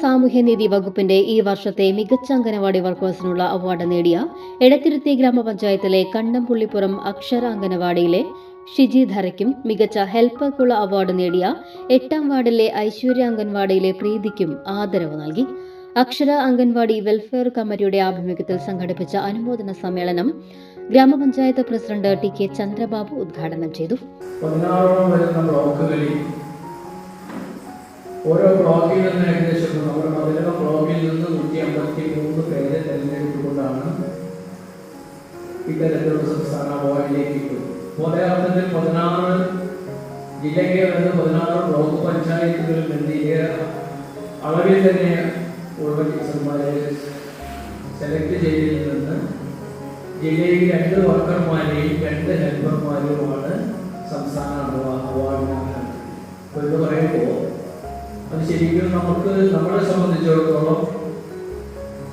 സാമൂഹ്യനീതി വകുപ്പിന്റെ ഈ വർഷത്തെ മികച്ച അംഗനവാടി വർക്കേഴ്സിനുള്ള അവാർഡ് നേടിയ എടത്തിരുത്തി ഗ്രാമപഞ്ചായത്തിലെ കണ്ണംപുള്ളിപ്പുറം അക്ഷര അംഗനവാടിയിലെ ഷിജി ധരയ്ക്കും മികച്ച ഹെൽപ്പർക്കുള്ള അവാർഡ് നേടിയ എട്ടാം വാർഡിലെ ഐശ്വര്യ അംഗൻവാടിയിലെ പ്രീതിക്കും ആദരവ് നൽകി. അക്ഷര അംഗൻവാടി വെൽഫെയർ കമ്മിറ്റിയുടെ ആഭിമുഖ്യത്തിൽ സംഘടിപ്പിച്ച അനുമോദന സമ്മേളനം ഗ്രാമപഞ്ചായത്ത് പ്രസിഡന്റ് ടി കെ ചന്ദ്രബാബു ഉദ്ഘാടനം ചെയ്തു. വരുന്ന ഓരോ ബ്ലോക്കിൽ നിന്ന് ഏകദേശം നമ്മുടെ പതിനൊന്ന് ബ്ലോക്കിൽ നിന്ന് നൂറ്റി അമ്പത്തി മൂന്ന് പേരെ തിരഞ്ഞെടുത്തുകൊണ്ടാണ് ഇത്തരത്തിലുള്ള സംസ്ഥാന അവാർഡിലേക്ക് പോലെ പതിനാറ് ജില്ലയ്ക്ക് വരുന്ന പതിനാറ് ബ്ലോക്ക് പഞ്ചായത്തുകളിൽ ഈ അളവിൽ തന്നെ ഉള്ള ടീച്ചർമാരെ സെലക്ട് ചെയ്തതിൽ നിന്ന് ജില്ലയിൽ രണ്ട് വർക്കർമാരെയും രണ്ട് ഹെൽപ്പർമാരെയുമാണ് സംസ്ഥാന അവാർഡിനാണ് പറയുമ്പോൾ ശരിക്കും നമുക്ക് നമ്മളെ സംബന്ധിച്ചിടത്തോളം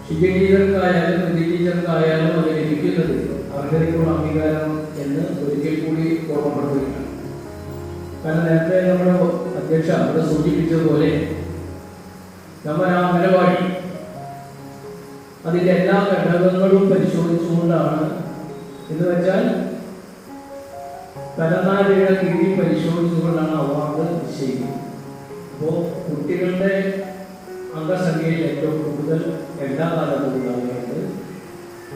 വിധി ടീച്ചർക്കായാലും അത് ലഭിക്കുന്നത് അർഹതയ്ക്കുള്ള അംഗീകാരം എന്ന് ഒരിക്കൽ കൂടി ഓർമ്മപ്പെടുത്തുകയാണ്. കാരണം നേരത്തെ നമ്മുടെ അധ്യക്ഷ അവിടെ സൂചിപ്പിച്ചതുപോലെ നമ്മൾ ആ അംഗനവാടി അതിന്റെ എല്ലാ ഘടകങ്ങളും പരിശോധിച്ചുകൊണ്ടാണ്. എന്ന് വെച്ചാൽ തലനാരിയുടെ കീഴിൽ പരിശോധിച്ചുകൊണ്ടാണ് അപ്പോൾ കുട്ടികളുടെ അംഗസംഖ്യയിൽ ഏറ്റവും കൂടുതൽ കാലത്തും ഉണ്ടാകുന്നുണ്ട്.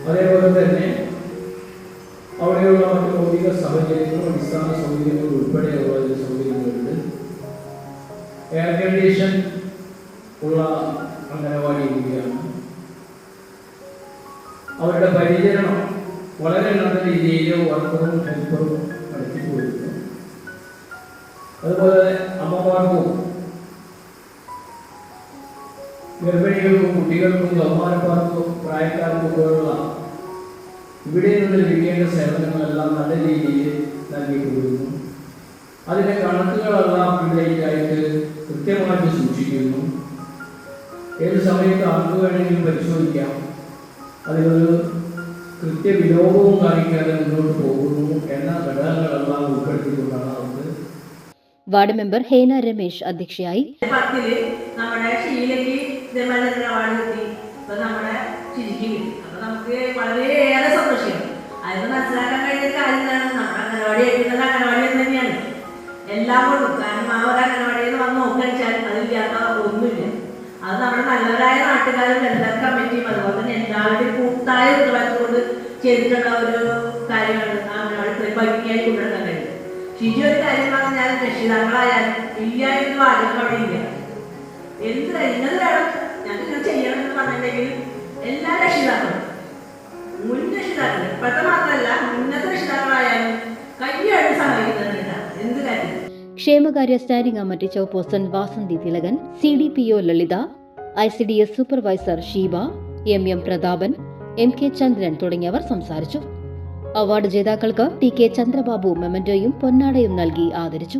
അതേപോലെ തന്നെ അവിടെയുള്ള മറ്റ് ഭൗതിക സാഹചര്യങ്ങളും അടിസ്ഥാന സൗകര്യങ്ങളും ഉൾപ്പെടെയുള്ള സൗകര്യങ്ങളുണ്ട്. എയർ കണ്ടീഷൻ ഉള്ള അംഗനവാടി രീതിയാണ് അവരുടെ പരിചരണം വളരെ നല്ല രീതിയിൽ വർക്കറും ഹെൽപ്പറും നടത്തി കൊടുക്കുന്നു അതുപോലെ അമ്മമാർക്കും ഗർഭിണികൾക്കും കുട്ടികൾക്കും കൗമാരക്കാർക്കും പ്രായക്കാർക്കും ഒക്കെയുള്ള ഇവിടെ നിന്ന് ലഭിക്കേണ്ട സേവനങ്ങളെല്ലാം നല്ല രീതിയിൽ നൽകിക്കൊടുക്കുന്നു അതിന്റെ കണക്കുകളെല്ലാം ഇവിടേക്കായിട്ട് കൃത്യമായിട്ട് സൂക്ഷിക്കുന്നു. ഏത് സമയത്ത് ആർക്ക് വേണമെങ്കിലും പരിശോധിക്കാം. അതിനൊരു കൃത്യവിലോപവും കാണിക്കാതെ മുന്നോട്ട് പോകുന്നു എന്ന ഘടകങ്ങളെല്ലാം ഉൾപ്പെടുത്തിക്കൊണ്ടാണ് അവർക്ക് വാർഡ് മെമ്പർ ഹേന രമേശ് അധ്യക്ഷയായി. പത്തിൽ നമ്മുടെ ഷീലയ്ക്ക് ഇതേമാതിരി തന്നെ അവാർഡ് കിട്ടി. അപ്പൊ നമ്മുടെ ശരിക്കും കിട്ടി. അപ്പൊ നമുക്ക് വളരെയേറെ സന്തോഷം അതിന് മനസ്സിലാക്കാൻ കഴിയുന്ന കാര്യം നമ്മുടെ അംഗനവാടി എഴുതുന്നത് അംഗനവാടി തന്നെയാണ്. എല്ലാം കൊണ്ടും കാരണം ആ ഒരു അംഗനവാടിയിൽ വന്ന് നോക്കാൻ അതില്ലാത്ത ഒന്നുമില്ല. അത് നമ്മുടെ നല്ലവരായ നാട്ടുകാരും വെൽഫെയർ കമ്മിറ്റിയും അതുപോലെ തന്നെ എല്ലാവരുടെയും കൂട്ടായ ഉത്തരവാദിത്വം കൊണ്ട് ചെയ്തിട്ടുള്ള ഒരു കാര്യമാണ് അംഗനവാടി ഭംഗിയായി കൊണ്ടുവരാൻ കാര്യം ഷിജി ഒരു കാര്യം പറഞ്ഞാൽ രക്ഷിതാക്കളായാലും ഇല്ല എന്ന് വാദിക്കാൻ അവിടെ ഇല്ല. എന്ത് ഇന്നത് വേണം? ഞങ്ങൾക്ക് ചെയ്യണമെന്ന് ചെയ്യണം പറഞ്ഞിട്ടുണ്ടെങ്കിൽ എല്ലാ രക്ഷിതാക്കളും മുൻ രക്ഷിതാക്കൾ ഇപ്പോഴത്തെ മാത്രമല്ല മുന്നത്തെ രക്ഷിതാക്കളായാലും കൈയായിട്ട് സഹായിക്കുന്നുണ്ട് എന്ത് കാര്യം? ക്ഷേമകാര്യ standing committee chairperson Vasanthi Thilakan C D P O Lalitha I C D S supervisor Sheeba M M Prathapan M K Chandran തുടങ്ങിയവർ സംസാരിച്ചു. അവാർഡ് ജേതാക്കൾക്ക് ടി കെ ചന്ദ്രബാബു മെമന്റോയും പൊന്നാടയും നൽകി ആദരിച്ചു.